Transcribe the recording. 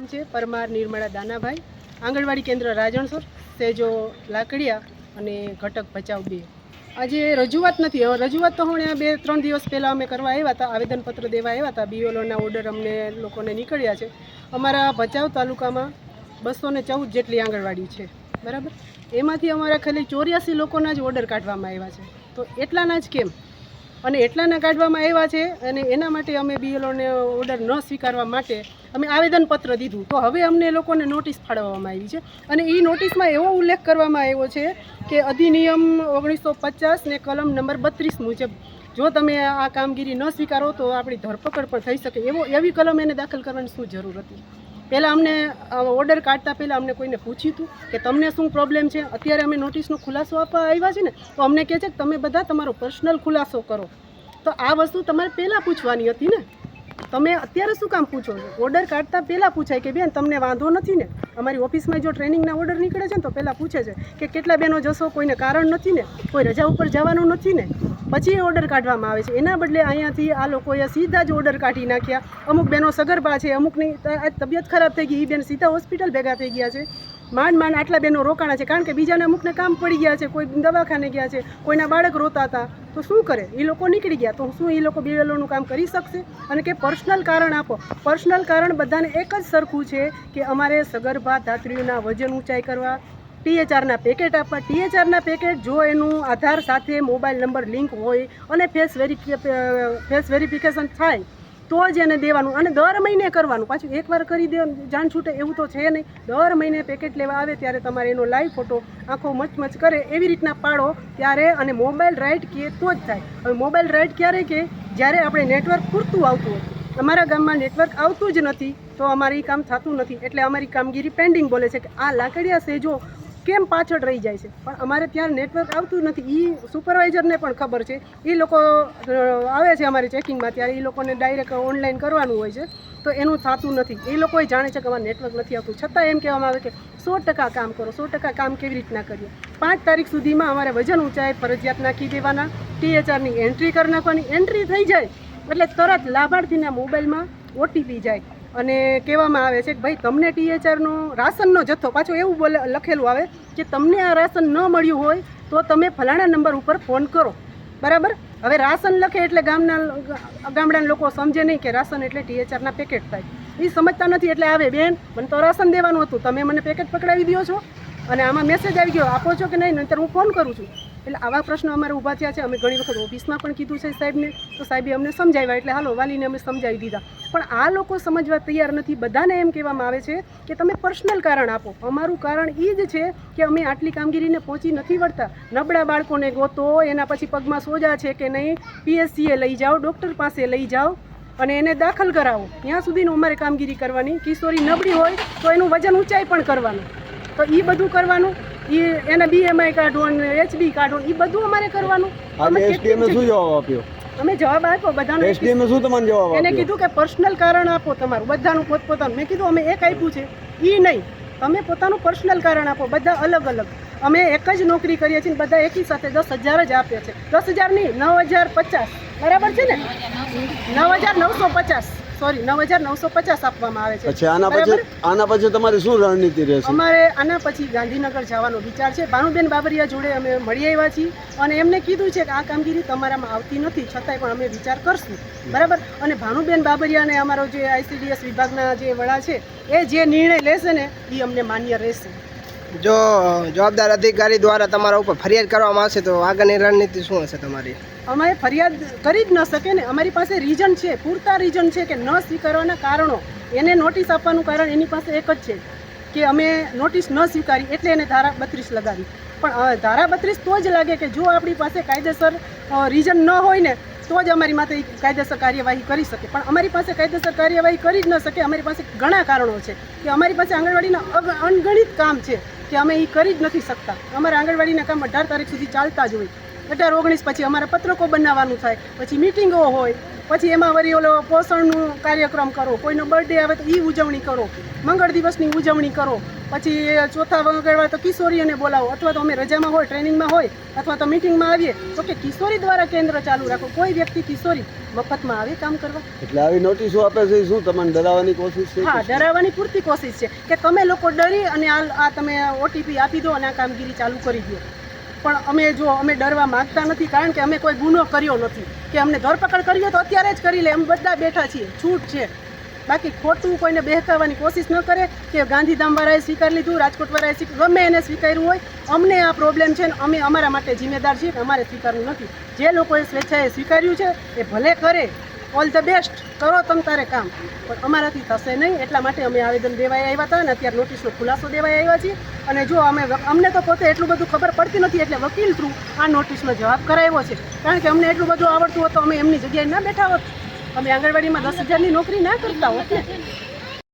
નામ છે, પરમાર નિર્મળા દાનાભાઈ. આંગણવાડી કેન્દ્ર રાજણસોર, સેજો લાકડિયા અને ઘટક ભચાઉ બે. આજે રજૂઆત નથી રજૂઆત તો હમણાં બે, ત્રણ દિવસ પહેલાં અમે કરવા આવ્યા હતા, આવેદનપત્ર દેવા આવ્યા હતા બીઓલોના ઓર્ડર અમને લોકોને નીકળ્યા છે. અમારા ભચાઉ તાલુકામાં બસો ચૌદ જેટલી આંગણવાડી છે, બરાબર? એમાંથી અમારા ખાલી ચોર્યાસી લોકોના જ ઓર્ડર કાઢવામાં આવ્યા છે. તો એટલાના જ કેમ? અને એટલાના કાઢવામાં આવ્યા છે અને એના માટે અમે બીએલઓને ઓર્ડર ન સ્વીકારવા માટે અમે આવેદનપત્ર દીધું. તો હવે અમને લોકોને નોટિસ ફાળવવામાં આવી છે. અને એ નોટિસમાં એવો ઉલ્લેખ કરવામાં આવ્યો છે કે અધિનિયમ ઓગણીસો પચાસ ને કલમ નંબર બત્રીસ મુજબ જો તમે આ કામગીરી ન સ્વીકારો તો આપણી ધરપકડ પણ થઈ શકે. એવો, એવી કલમ એને દાખલ કરવાની શું જરૂર હતી? પહેલાં અમને ઓર્ડર કાઢતા પહેલાં અમને કોઈને પૂછ્યું હતું કે તમને શું પ્રોબ્લેમ છે? અત્યારે અમે નોટિસનો ખુલાસો આપવા આવ્યા છે ને, તો અમને કહે છે કે તમે બધા તમારો પર્સનલ ખુલાસો કરો. તો આ વસ્તુ તમારે પહેલાં પૂછવાની હતી ને. તમે અત્યારે શું કામ પૂછો છો? ઓર્ડર કાઢતા પહેલાં પૂછાય કે બેન, તમને વાંધો નથી ને? અમારી ઓફિસમાં જો ટ્રેનિંગના ઓર્ડર નીકળે છે ને, તો પહેલાં પૂછે છે કે કેટલા બહેનો જશો? કોઈને કારણ નથી ને? કોઈ રજા ઉપર જવાનું નથી ને? પછી ઓર્ડર કાઢવામાં આવે છે. એના બદલે અહીંયાથી આ લોકોએ સીધા જ ઓર્ડર કાઢી નાખ્યા. અમુક બહેનો સગર્ભા છે, અમુકની તબિયત ખરાબ થઈ ગઈ એ બેન સીધા હોસ્પિટલ ભેગા થઈ ગયા છે. માંડ માંડ આટલા બહેનો રોકાણા છે, કારણ કે બીજાને અમુકને કામ પડી ગયા છે, કોઈ દવાખાને ગયા છે, કોઈના બાળક રોતા હતા. તો શું કરે? એ લોકો નીકળી ગયા. તો શું એ લોકો બીએલઓનું કામ કરી શકશે? અને કે પર્સનલ કારણ આપો. પર્સનલ કારણ બધાને એક જ સરખું છે કે અમારે સગર્ભા, ધાત્રીઓના વજન ઊંચાઈ કરવા ટીએચઆરના પેકેટ આપવા. ટીએચઆરના પેકેટ જો એનું આધાર સાથે મોબાઈલ નંબર લિંક હોય અને ફેસ વેરિફિકે ફેસ વેરિફિકેશન થાય, તો જ એને દેવાનું. અને દર મહિને કરવાનું. પાછું એકવાર કરી દે, જાણ છૂટે એવું તો છે નહીં. દર મહિને પેકેટ લેવા આવે ત્યારે તમારે એનો લાઈવ ફોટો આંખો મચમચ કરે એવી રીતના પાડો ત્યારે અને મોબાઈલ રાઇટ કે તો જ થાય. હવે મોબાઈલ રાઇટ ક્યારે કે? જ્યારે આપણે નેટવર્ક પૂરતું આવતું હોય અમારા ગામમાં નેટવર્ક આવતું જ નથી, તો અમારી કામ થતું નથી. એટલે અમારી કામગીરી પેન્ડિંગ બોલે છે કે આ લાકડિયા સેજો કેમ પાછળ રહી જાય છે? પણ અમારે ત્યાં નેટવર્ક આવતું નથી. એ સુપરવાઇઝરને પણ ખબર છે. એ લોકો આવે છે અમારે ચેકિંગમાં ત્યારે એ લોકોને ડાયરેક્ટ ઓનલાઈન કરવાનું હોય છે. તો એનું થતું નથી. એ લોકોએ જાણે છે કે અમારે નેટવર્ક નથી આવતું. છતાં એમ કહેવામાં આવે કે સો ટકા કામ કરો, સો ટકા કામ કેવી રીતના કરીએ? પાંચ તારીખ સુધીમાં અમારે વજન ઊંચાઈ ફરજિયાત નાખી દેવાના. ટીએચઆરની એન્ટ્રી કરી નાખવાની. એન્ટ્રી થઈ જાય એટલે તરત લાભાર્થીના મોબાઈલમાં ઓટીપી જાય. અને કહેવામાં આવે છે કે ભાઈ, તમને ટીએચઆરનો રાશનનો જથ્થો, પાછો એવું બોલે, લખેલું આવે કે તમને આ રાશન ન મળ્યું હોય તો તમે ફલાણા નંબર ઉપર ફોન કરો. બરાબર? હવે રાશન લખે એટલે ગામના ગામડાના લોકો સમજે નહીં કે રાશન એટલે ટીએચઆરના પેકેટ થાય. એ સમજતા નથી એટલે આવે, બેન, મને તો રાશન દેવાનું હતું. તમે મને પેકેટ પકડાવી દો છો. અને આમાં મેસેજ આવી ગયો, આપો છો કે નહીં? નહીંતર હું ફોન કરું છું. એટલે આવા પ્રશ્નો અમારે ઊભા થયા છે. અમે ઘણી વખત ઓફિસમાં પણ કીધું છે સાહેબને. તો સાહેબે અમને સમજાવ્યા એટલે હાલો, વાલીને અમે સમજાવી દીધા. પણ આ લોકો સમજવા તૈયાર નથી. બધાને એમ કહેવામાં આવે છે કે તમે પર્સનલ કારણ આપો. અમારું કારણ એ જ છે કે અમે આટલી કામગીરીને પહોંચી નથી વળતા. નબળા બાળકોને ગોતો, એના પછી પગમાં સોજા છે કે નહીં પીએસસીએ લઈ જાઓ, ડૉક્ટર પાસે લઈ જાઓ અને એને દાખલ કરાવો. ત્યાં સુધીનું અમારે કામગીરી કરવાની. કિશોરી નબળી હોય તો એનું વજન ઊંચાઈ પણ કરવાનું. તો એ બધું કરવાનું. એ એના બીએમઆઈ કાઢો ને એચબી કાઢો એ બધું અમારે કરવાનું. અમે આજે એસડીએમે શું જવાબ આપ્યો? અમે જવાબ આપ્યો બધાનો. એસડીએમે શું તમને જવાબ એને કીધું કે પર્સનલ કારણ આપો તમારું બધાનું પોતપોતાનું. મેં કીધું અમે એક આપ્યું છે. એ નહીં. તમે પોતાનું પર્સનલ કારણ આપો બધા અલગ અલગ. અમે એક જ નોકરી કરીએ છીએ બધા એકી સાથે દસ હજાર જ આપીએ છે દસ હજાર નહીં નવ હજાર પચાસ. બરાબર છે ને? નવ હજાર નવસો પચાસ. સોરી નવ હજાર નવસો પચાસ આપવામાં આવે છે. પછી આના પછી? આના પછી તમારી શું રણનીતિ રહેશે? અમારે આના પછી ગાંધીનગર જવાનો વિચાર છે. ભાનુબેન બાબરિયા જોડે અમે મળી આવ્યા છીએ અને એમને કીધું છે કે આ કામગીરી તમારામાં આવતી નથી છતાંય પણ અમે વિચાર કરશું. બરાબર? અને ભાનુબેન બાબરિયા અને અમારો જે આઈસીડીએસ વિભાગના જે વડા છે એ જે નિર્ણય લેશે ને એ અમને માન્ય રહેશે. જો, જવાબદાર અધિકારી દ્વારા તમારા ઉપર ફરિયાદ કરવામાં આવશે તો આગળની રણનીતિ શું હશે તમારી? અમે ફરિયાદ કરી જ ન શકે ને. અમારી પાસે રીઝન છે, પૂરતા રીઝન છે કે ન સ્વીકારવાના કારણો. એને નોટિસ આપવાનું કારણ એની પાસે એક જ છે કે અમે નોટિસ ન સ્વીકારી એટલે એને ધારા બત્રીસ લગાવી. પણ ધારા બત્રીસ તો જ લાગે કે જો આપણી પાસે કાયદેસર રીઝન ન હોય ને તો જ અમારી માથે કાયદેસર કાર્યવાહી કરી શકે. પણ અમારી પાસે કાયદેસર કાર્યવાહી કરી જ ન શકે, અમારી પાસે ઘણા કારણો છે. કે અમારી પાસે આંગણવાડીના અનગણિત કામ છે, કે અમે એ કરી જ નથી શકતા. અમારા આંગણવાડીના કામ અઢાર તારીખ સુધી ચાલતા જ હોય. અઢાર ઓગણીસ પછી અમારે પત્રકો બનાવવાનું થાય. પછી મિટિંગો હોય પછી એમાં વળી ઓલો પોષણનું કાર્યક્રમ કરો કોઈનો બર્થડે આવે તો એ ઉજવણી કરો મંગળ દિવસની ઉજવણી કરો પછી ચોથા મંગળવાર તો કિશોરીઓને બોલાવો અથવા તો અમે રજામાં હોય ટ્રેનિંગમાં હોય અથવા તો મિટિંગમાં આવીએ તો કે કિશોરી દ્વારા કેન્દ્ર ચાલુ રાખો. કોઈ વ્યક્તિ કિશોરી મફતમાં આવે કામ કરવા? એટલે આવી નોટિસો આપે છે શું તમને ડરાવવાની કોશિશ છે હા ડરાવવાની પૂરતી કોશિશ છે કે તમે લોકો ડરી અને આ તમે ઓટીપી આપી દો અને આ કામગીરી ચાલુ કરી દો. પણ અમે જો અમે ડરવા માગતા નથી, કારણ કે અમે કોઈ ગુનો કર્યો નથી. કે અમને ધરપકડ કરીએ તો અત્યારે જ કરી લે અમે બધા બેઠા છીએ, છૂટ છે. બાકી ખોટું કોઈને બહેકાવવાની કોશિશ ન કરે કે ગાંધીધામવાળાએ સ્વીકાર લીધું, રાજકોટવાળાએ સ્વીકાર, ગમે એને સ્વીકાર્યું હોય, અમને આ પ્રોબ્લેમ છે ને અમે અમારા માટે જિમ્મેદાર છીએ અમારે સ્વીકારવું નથી. જે લોકોએ સ્વેચ્છાએ સ્વીકાર્યું છે, એ ભલે કરે ઓલ ધ બેસ્ટ કરો તમ તારે કામ. પણ અમારાથી થશે નહીં. એટલા માટે અમે આવેદન દેવાય આવ્યા હતા અને અત્યારે નોટિસનો ખુલાસો દેવાય આવ્યા છીએ અને જો અમે અમને તો પોતે એટલું બધું ખબર પડતી નથી એટલે વકીલ થ્રુ આ નોટિસનો જવાબ કરાવ્યો છે. કારણ કે અમને એટલું બધું આવડતું હોત તો અમે એમની જગ્યાએ ના બેઠા હોત. અમે આંગણવાડીમાં દસ હજારની નોકરી ના કરતા હોત ને.